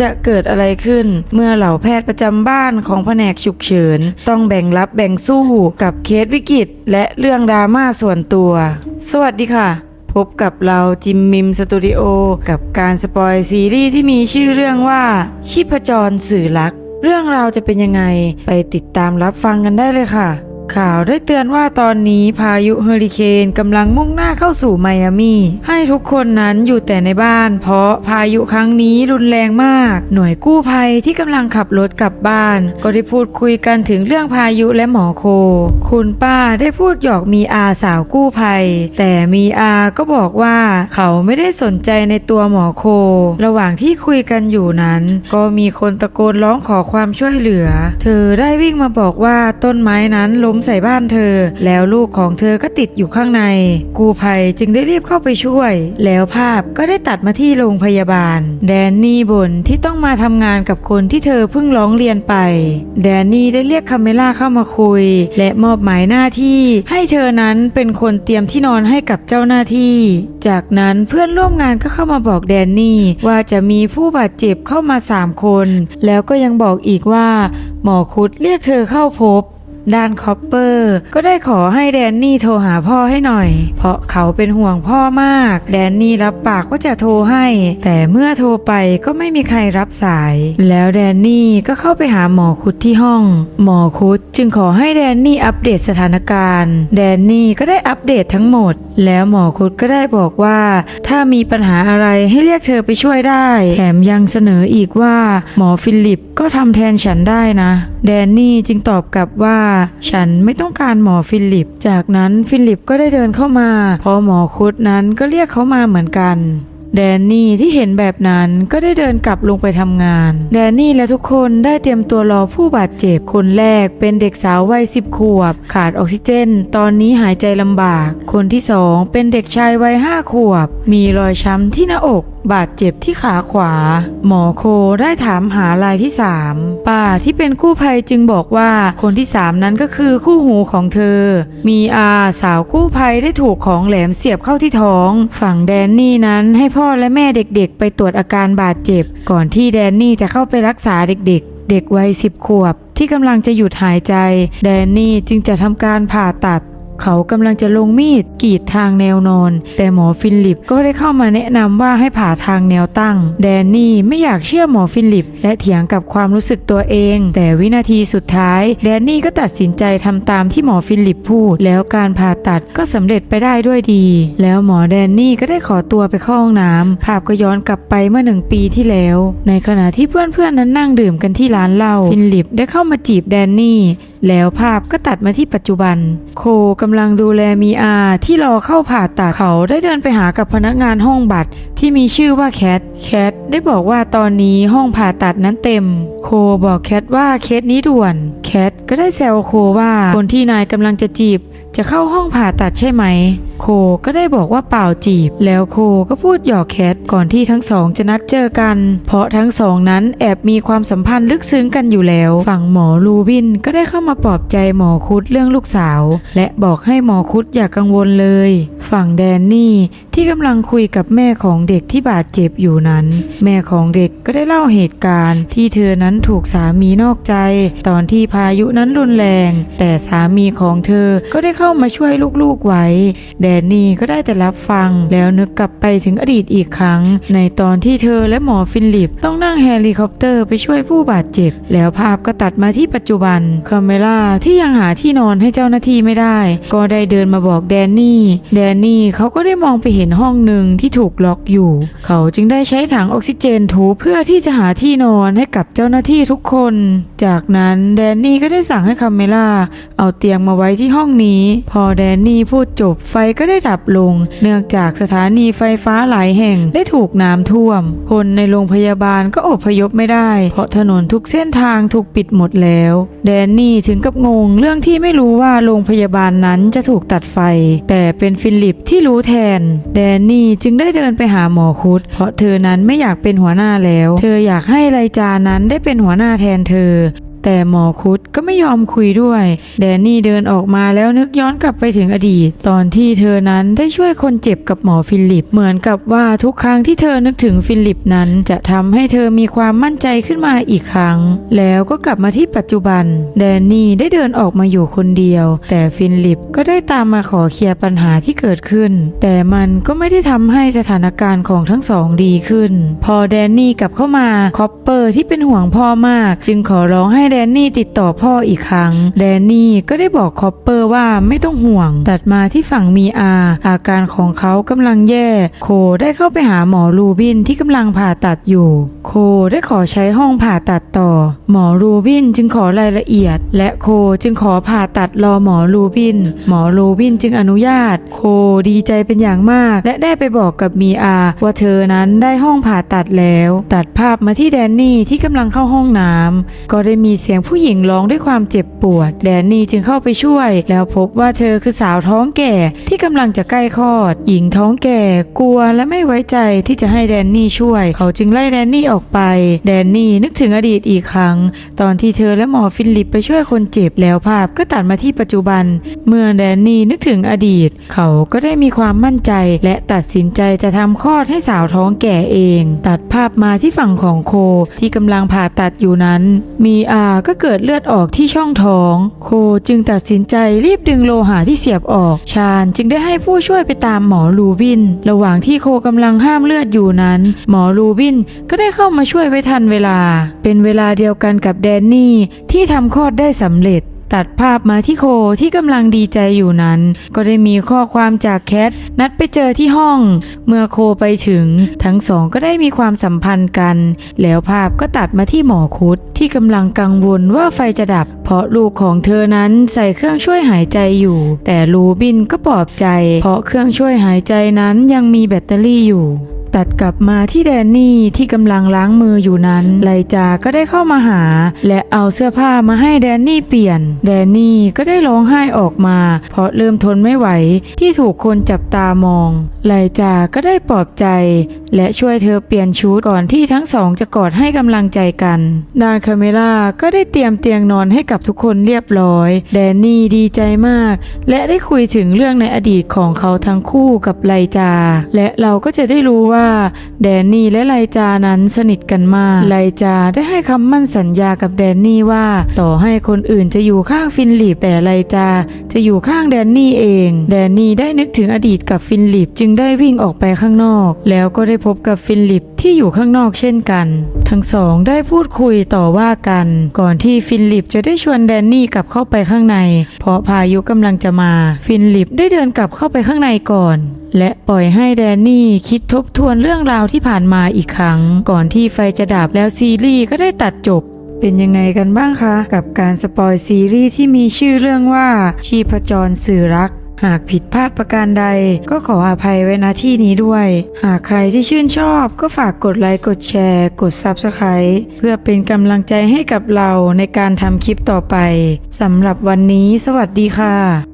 จะเกิดอะไรขึ้น เมื่อเหล่าแพทย์ประจำบ้านของแผนกฉุกเฉิน ต้องแบ่งรับแบ่งสู้กับเคสวิกฤต และเรื่องดราม่าส่วนตัว สวัสดีค่ะพบกับเราจิมมิมสตูดิโอกับการสปอยซีรีส์ที่มีชื่อเรื่องว่าชิพจรสื่อลัก เรื่องราวจะเป็นยังไง ไปติดตามรับฟังกันได้เลยค่ะ ข่าวได้เตือนว่าตอนนี้พายุเฮอริเคนกำลังมุ่งหน้าเข้าสู่ไมอามีให้ทุกคนนั้นอยู่แต่ในบ้าน เพราะพายุครั้งนี้รุนแรงมาก หน่วยกู้ภัยที่กำลังขับรถกลับบ้าน ก็ได้พูดคุยกันถึงเรื่องพายุและหมอโค คุณป้าได้พูดหยอกมีอาสาวกู้ภัย แต่มีอาก็บอกว่าเขาไม่ได้สนใจในตัวหมอโค ระหว่างที่คุยกันอยู่นั้น ก็มีคนตะโกนร้องขอความช่วยเหลือ เธอได้วิ่งมาบอกว่าต้นไม้นั้นล้มใส่บ้านเธอ แล้วลูกของเธอก็ติดอยู่ข้างใน กูภัยจึงได้รีบเข้าไปช่วย แล้วภาพก็ได้ตัดมาที่โรงพยาบาล แดนนี่บ่นที่ต้องมาทำงานกับคนที่เธอเพิ่งร้องเรียนไป แดนนี่ได้เรียกคาเมล่าเข้ามาคุย และมอบหมายหน้าที่ให้เธอนั้นเป็นคนเตรียมที่นอนให้กับเจ้าหน้าที่ จากนั้นเพื่อนร่วมงานก็เข้ามาบอกแดนนี่ว่าจะมีผู้บาดเจ็บเข้ามาสามคน แล้วก็ยังบอกอีกว่า หมอคุดเรียกเธอเข้าพบ ด้านคอปเปอร์ก็ได้ขอให้แดนนี่โทรหาพ่อให้หน่อย เพราะเขาเป็นห่วงพ่อมาก แดนนี่รับปากว่าจะโทรให้ แต่เมื่อโทรไปก็ไม่มีใครรับสาย แล้วแดนนี่ก็เข้าไปหาหมอคุดที่ห้อง หมอคุดจึงขอให้แดนนี่อัปเดตสถานการณ์ แดนนี่ก็ได้อัปเดตทั้งหมด แล้วหมอคุดก็ได้บอกว่า ถ้ามีปัญหาอะไรให้เรียกเธอไปช่วยได้ แถมยังเสนออีกว่า หมอฟิลิปก็ทำแทนฉันได้นะ แดนนี่จึงตอบกลับว่าฉันไม่ต้องการหมอฟิลิป จากนั้นฟิลิปก็ได้เดินเข้ามา พอหมอคุดนั้นก็เรียกเขามาเหมือนกัน แดนนี่ที่เห็นแบบนั้นก็ได้เดินกลับลงไปทำงาน แดนนี่และทุกคนได้เตรียมตัวรอผู้บาดเจ็บ คนแรกเป็นเด็กสาววัยสิบขวบ ขาดออกซิเจน ตอนนี้หายใจลำบาก คนที่สองเป็นเด็กชายวัยห้าขวบ มีรอยช้ำที่หน้าอก บาดเจ็บที่ขาขวา หมอโคได้ถามหารายที่สามป้าที่เป็นกู้ภัยจึงบอกว่าคนที่สามนั้นก็คือคู่หูของเธอ มีอาสาวกู้ภัยได้ถูกของแหลมเสียบเข้าที่ท้อง ฝั่งแดนนี่นั้นให้พ่อพ่อและแม่เด็กๆ ไปตรวจอาการบาดเจ็บ ก่อนที่แดนนี่จะเข้าไปรักษาเด็ก ๆ เด็กวัยสิบขวบที่กำลังจะหยุดหายใจ แดนนี่จึงจะทำการผ่าตัด เขากำลังจะลงมีดกรีดทางแนวนอน แต่หมอฟิลิปก็ได้เข้ามาแนะนำว่าให้ผ่าทางแนวตั้ง แดนนี่ไม่อยากเชื่อหมอฟิลิป และเถียงกับความรู้สึกตัวเอง แต่วินาทีสุดท้าย แดนนี่ก็ตัดสินใจทำตามที่หมอฟิลิปพูด แล้วการผ่าตัดก็สำเร็จไปได้ด้วยดี แล้วหมอแดนนี่ก็ได้ขอตัวไปเข้าห้องน้ำภาพก็ย้อนกลับไปเมื่อหนึ่งปีที่แล้ว ในขณะที่เพื่อนๆนั้นนั่งดื่มกันที่ร้านเหล้าฟิลิปได้เข้ามาจีบแดนนี่ แล้วภาพก็ตัดมาที่ปัจจุบัน โคกำลังดูแลมีอาที่รอเข้าผ่าตัดเขาได้เดินไปหากับพนักงานห้องบัตรที่มีชื่อว่าแคท แคทได้บอกว่าตอนนี้ห้องผ่าตัดนั้นเต็ม โคบอกแคทว่าเคสนี้ด่วน แคทก็ได้แซวโคว่าคนที่นายกำลังจะจีบ จะเข้าห้องผ่าตัดใช่ไหม โคก็ได้บอกว่าเปล่าจีบ แล้วโคก็พูดหยอกแคทก่อนที่ทั้งสองจะนัดเจอกัน เพราะทั้งสองนั้นแอบมีความสัมพันธ์ลึกซึ้งกันอยู่แล้ว ฝั่งหมอลูวินก็ได้เข้ามาปลอบใจหมอคุดเรื่องลูกสาว และบอกให้หมอคุดอย่ากกังวลเลย ฝั่งแดนนี่ที่กำลังคุยกับแม่ของเด็กที่บาดเจ็บอยู่นั้น แม่ของเด็กก็ได้เล่าเหตุการณ์ ที่เธอนั้นถูกสามีนอกใจ ตอนที่พายุนั้นรุนแรง แต่สามีของเธอก็ได้เข้ามาช่วยลูกๆไว้ แดนนี่ก็ได้แต่รับฟัง แล้วนึกกลับไปถึงอดีตอีกครั้ง ในตอนที่เธอและหมอฟินลิปต้องนั่งเฮลิคอปเตอร์ไปช่วยผู้บาดเจ็บ แล้วภาพก็ตัดมาที่ปัจจุบันคาเมล่าที่ยังหาที่นอนให้เจ้าหน้าที่ไม่ได้ ก็ได้เดินมาบอกแดนนี่ แดนนี่เขาก็ได้มองไปเห็นห้องหนึ่งที่ถูกล็อกอยู่ เขาจึงได้ใช้ถังออกซิเจนถูเพื่อที่จะหาที่นอนให้กับเจ้าหน้าที่ทุกคน จากนั้นแดนนี่ก็ได้สั่งให้คาเมล่าเอาเตียงมาไว้ที่ห้องนี้พอแดนนี่พูดจบไฟก็ได้ดับลง เนื่องจากสถานีไฟฟ้าหลายแห่งได้ถูกน้ำท่วม คนในโรงพยาบาลก็อพยพไม่ได้ เพราะถนนทุกเส้นทางถูกปิดหมดแล้ว แดนนี่ถึงกับงงเรื่องที่ไม่รู้ว่าโรงพยาบาลนั้นจะถูกตัดไฟ แต่เป็นฟิลิปที่รู้แทน แดนนี่จึงได้เดินไปหาหมอคุด เพราะเธอนั้นไม่อยากเป็นหัวหน้าแล้ว เธออยากให้ไลจานั้นได้เป็นหัวหน้าแทนเธอ แต่หมอคุดก็ไม่ยอมคุยด้วย แดนนี่เดินออกมาแล้วนึกย้อนกลับไปถึงอดีต ตอนที่เธอนั้นได้ช่วยคนเจ็บกับหมอฟิลิป เหมือนกับว่าทุกครั้งที่เธอนึกถึงฟิลิปนั้น จะทำให้เธอมีความมั่นใจขึ้นมาอีกครั้ง แล้วก็กลับมาที่ปัจจุบัน แดนนี่ได้เดินออกมาอยู่คนเดียว แต่ฟิลิปก็ได้ตามมาขอเคลียร์ปัญหาที่เกิดขึ้น แต่มันก็ไม่ได้ทำให้สถานการณ์ของทั้งสองดีขึ้น พอแดนนี่กลับเข้ามาคอปเปอร์ที่เป็นห่วงพ่อมาก จึงขอร้องให้แดนนี่ติดต่อพ่ออีกครั้ง แดนนี่ก็ได้บอกคอปเปอร์ว่าไม่ต้องห่วง ตัดมาที่ฝั่งมีอา อาการของเขากำลังแย่ โคได้เข้าไปหาหมอรูบินที่กำลังผ่าตัดอยู่ โคได้ขอใช้ห้องผ่าตัดต่อ หมอรูบินจึงขอรายละเอียด และโคจึงขอผ่าตัดรอหมอรูบิน หมอรูบินจึงอนุญาต โคดีใจเป็นอย่างมาก และได้ไปบอกกับมีอา ว่าเธอนั้นได้ห้องผ่าตัดแล้ว ตัดภาพมาที่แดนนี่ที่กำลังเข้าห้องน้ำก็ได้มีเสียงผู้หญิงร้องด้วยความเจ็บปวดแดนนี่จึงเข้าไปช่วย แล้วพบว่าเธอคือสาวท้องแก่ที่กำลังจะใกล้คลอด หญิงท้องแก่กลัวและไม่ไว้ใจที่จะให้แดนนี่ช่วย เขาจึงไล่แดนนี่ออกไป แดนนี่นึกถึงอดีตอีกครั้ง ตอนที่เธอและหมอฟิลิปไปช่วยคนเจ็บแล้วภาพก็ตัดมาที่ปัจจุบัน เมื่อแดนนี่นึกถึงอดีต เขาก็ได้มีความมั่นใจ และตัดสินใจจะทำคลอดให้สาวท้องแก่เอง ตัดภาพมาที่ฝั่งของโคที่กำลังผ่าตัดอยู่นั้น มีอาก็เกิดเลือดออกที่ช่องท้อง โคจึงตัดสินใจรีบดึงโลหะที่เสียบออก ชาญจึงได้ให้ผู้ช่วยไปตามหมอลูวิน ระหว่างที่โคกำลังห้ามเลือดอยู่นั้น หมอลูวินก็ได้เข้ามาช่วยไว้ทันเวลา เป็นเวลาเดียวกันกับแดนนี่ที่ทำคลอดได้สำเร็จ ตัดภาพมาที่โคที่กำลังดีใจอยู่นั้น ก็ได้มีข้อความจากแคทนัดไปเจอที่ห้อง เมื่อโคไปถึง ทั้งสองก็ได้มีความสัมพันธ์กัน แล้วภาพก็ตัดมาที่หมอคุดที่กำลังกังวลว่าไฟจะดับ เพราะลูกของเธอนั้นใส่เครื่องช่วยหายใจอยู่ แต่ลูบินก็ปลอบใจ เพราะเครื่องช่วยหายใจนั้นยังมีแบตเตอรี่อยู่ ตัดกลับมาที่แดนนี่ที่กำลังล้างมืออยู่นั้น ไลจาก็ได้เข้ามาหา และเอาเสื้อผ้ามาให้แดนนี่เปลี่ยน แดนนี่ก็ได้ร้องไห้ออกมา เพราะเริ่มทนไม่ไหวที่ถูกคนจับตามอง ไลจาก็ได้ปลอบใจ และช่วยเธอเปลี่ยนชุดก่อนที่ทั้งสองจะกอดให้กำลังใจกันดานคาเมล่าก็ได้เตรียมเตียงนอนให้กับทุกคนเรียบร้อย แดนนี่ดีใจมาก และได้คุยถึงเรื่องในอดีตของเขาทั้งคู่กับไลจา และเราก็จะได้รู้ว่าว่า แดนนี่และไลจานั้นสนิทกันมากไลจาได้ให้คำมั่นสัญญากับแดนนี่ว่า ต่อให้คนอื่นจะอยู่ข้างฟินลิปแต่ไลจาจะอยู่ข้างแดนนี่เอง แดนนี่ได้นึกถึงอดีตกับฟินลิปจึงได้วิ่งออกไปข้างนอก แล้วก็ได้พบกับฟินลิป ที่อยู่ข้างนอกเช่นกัน ทั้งสองได้พูดคุยต่อว่ากัน ก่อนที่ฟินลิปจะได้ชวนแดนนี่กลับเข้าไปข้างใน เพราะพายุกำลังจะมา ฟินลิปได้เดินกลับเข้าไปข้างในก่อน และปล่อยให้แดนนี่คิดทบทวนเรื่องราวที่ผ่านมาอีกครั้ง ก่อนที่ไฟจะดับแล้วซีรีส์ก็ได้ตัดจบเป็นยังไงกันบ้างคะ กับการสปอยซีรีส์ที่มีชื่อเรื่องว่าชีพจรสื่อรัก หากผิดพลาดประการใดก็ขออภัยไว้ณที่นี้ด้วย หากใครที่ชื่นชอบก็ฝากกดไลค์ กดแชร์ กด Subscribe เพื่อเป็นกำลังใจให้กับเราในการทำคลิปต่อไปสำหรับวันนี้ สวัสดีค่ะ